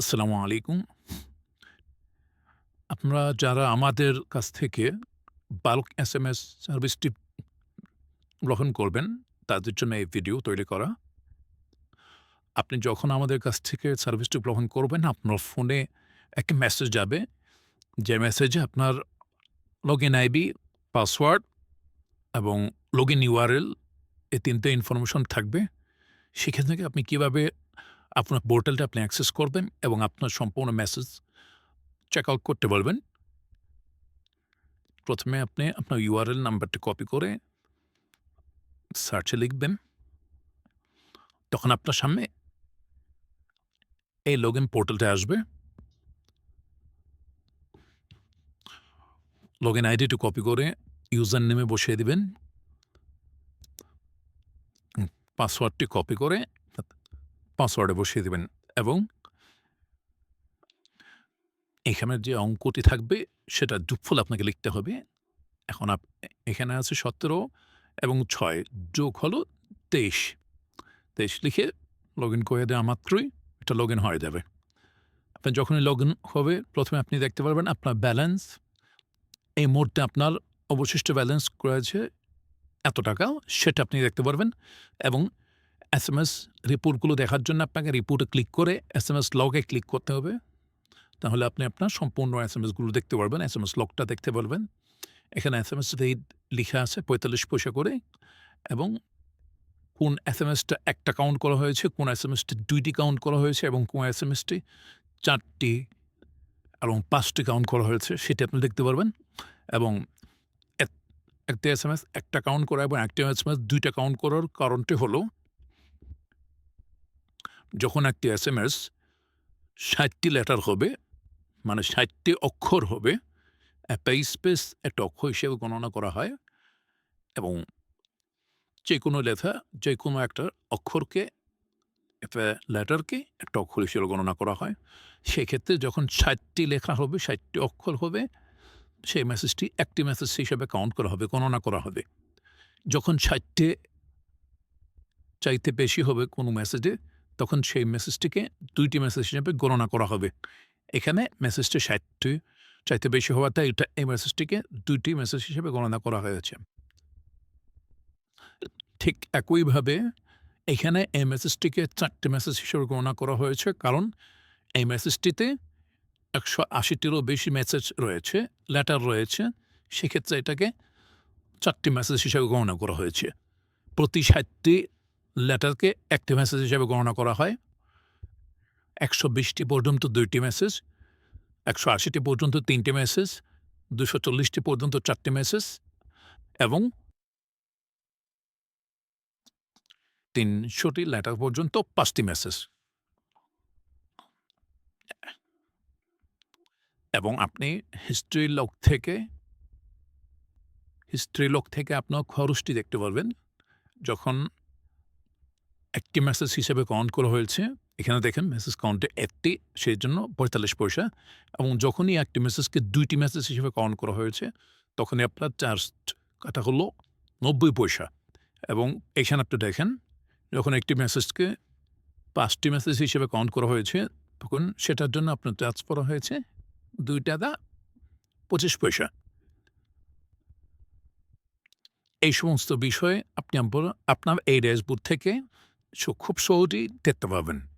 আসসালামু আলাইকুম। আপনারা যারা আমাদের কাছ থেকে বাল্ক এস এম এস সার্ভিসটি গ্রহণ করবেন, তাদের জন্য এই ভিডিও তৈরি করা। আপনি যখন আমাদের কাছ থেকে সার্ভিসটি গ্রহণ করবেন, আপনার ফোনে একটা মেসেজ যাবে। যে মেসেজে আপনার লগ ইন আইবি পাসওয়ার্ড এবং লগইন ইউআরএল এই ৩ টে ইনফরমেশন থাকবে। সেখান থেকে আপনি কীভাবে আপনার পোর্টালটা আপনি অ্যাক্সেস করবেন এবং আপনার সম্পূর্ণ মেসেজ চেক আউট করতে পারবেন। প্রথমে আপনি আপনার ইউআরএল নাম্বারটি কপি করে সার্চে লিখবেন। তখন আপনার সামনে এই লগ ইন পোর্টালটা আসবে। লগ ইন আইডিটি কপি করে ইউজার নেমে বসিয়ে দিবেন। পাসওয়ার্ডটি কপি করে পাসওয়ার্ডে বসিয়ে দেবেন এবং এখানে যে অঙ্কটি থাকবে, সেটা যোগফল আপনাকে লিখতে হবে। এখন আপ, এখানে আছে ১৭ এবং ছয় যোগ হলো ২৩। ২৩ লিখে লগ ইন করে দেওয়া মাত্রই এটা লগইন হয়ে যাবে। আপনার যখনই লগইন হবে, প্রথমে আপনি দেখতে পারবেন আপনার ব্যালেন্স। এই মুহূর্তে আপনার অবশিষ্ট ব্যালেন্স রয়েছে এত টাকা, সেটা আপনি দেখতে পারবেন এবং এসএমএস রিপোর্টগুলো দেখার জন্য আপনাকে রিপোর্টে ক্লিক করে এস এম এস লগে ক্লিক করতে হবে। তাহলে আপনি আপনার সম্পূর্ণ এস এম এসগুলো দেখতে পারবেন। এস এম এস লগটা দেখতে পারবেন। এখানে এস এম এস রেট লিখা আছে ৪৫ পয়সা করে এবং কোন এস এম এসটা একটা কাউন্ট করা হয়েছে, কোন এস এম ২ দুইটি কাউন্ট করা হয়েছে এবং কোন এস এম এসটি চারটি এবং ৫ টি কাউন্ট করা হয়েছে সেটি আপনি দেখতে পারবেন এবং এক এম এস একটা কাউন্ট করা এবং একটি এসএমএস ২ টা কাউন্ট করার কারণটি হলো যখন একটি এসএমএস ৬০ টি লেটার হবে, মানে ৬০ টি অক্ষর হবে, একটা স্পেস একটা অক্ষর হিসেবে গণনা করা হয় এবং যে কোনো লেখা যে কোনো একটা অক্ষরকে একটা লেটারকে একটা অক্ষর হিসেবে গণনা করা হয়। সেক্ষেত্রে যখন ৬০ টি লেখা হবে, ৬০ টি অক্ষর হবে, সেই মেসেজটি একটি মেসেজ হিসেবে কাউন্ট করা হবে, গণনা করা হবে। যখন ৬০ টি চাইতে বেশি হবে কোনো মেসেজে, তখন সেই মেসেজটিকে দুইটি মেসেজ হিসেবে গণনা করা হবে। এখানে মেসেজটি ৬০ টি চাইতে বেশি হওয়াতে এটা এই মেসেজটিকে দুইটি মেসেজ হিসেবে গণনা করা হয়েছে। ঠিক একইভাবে এখানে এই মেসেজটিকে চারটি মেসেজ হিসেবে গণনা করা হয়েছে কারণ এই মেসেজটিতে একশো আশিটিরও বেশি মেসেজ রয়েছে, লেটার রয়েছে। সেক্ষেত্রে এটাকে চারটি মেসেজ হিসেবে গণনা করা হয়েছে। প্রতি ৬০ টি লেটারকে একটি মেসেজ হিসেবে গণনা করা হয়। একশো বিশটি পর্যন্ত দুইটি মেসেজ, একশো আশিটি পর্যন্ত তিনটি মেসেজ, দুশো চল্লিশটি পর্যন্ত চারটি মেসেজ এবং ৩০০ টি লেটার পর্যন্ত পাঁচটি মেসেজ। এবং আপনি হিস্ট্রি লগ থেকে হিস্ট্রি লগ থেকে আপনার খরচটি দেখতে পারবেন। যখন একটি মেসেজ হিসেবে কাউন্ট করা হয়েছে, এখানে দেখেন মেসেজ কাউন্টে একটি সেই জন্য পঁয়তাল্লিশ পয়সা। এবং যখনই একটি মেসেজকে দুইটি মেসেজ হিসেবে কাউন্ট করা হয়েছে, তখনই আপনার চার্জ কাটা হলো ৯০ পয়সা। এবং এখানে আপনি দেখেন যখন একটি মেসেজকে পাঁচটি মেসেজ হিসেবে কাউন্ট করা হয়েছে, তখন সেটার জন্য আপনার চার্জ করা হয়েছে ৳২ ২৫ পয়সা। এই সমস্ত বিষয়ে আপনি আপনার এই ড্যাশবোর্ড থেকে সহজেই দেখতে পাবেন।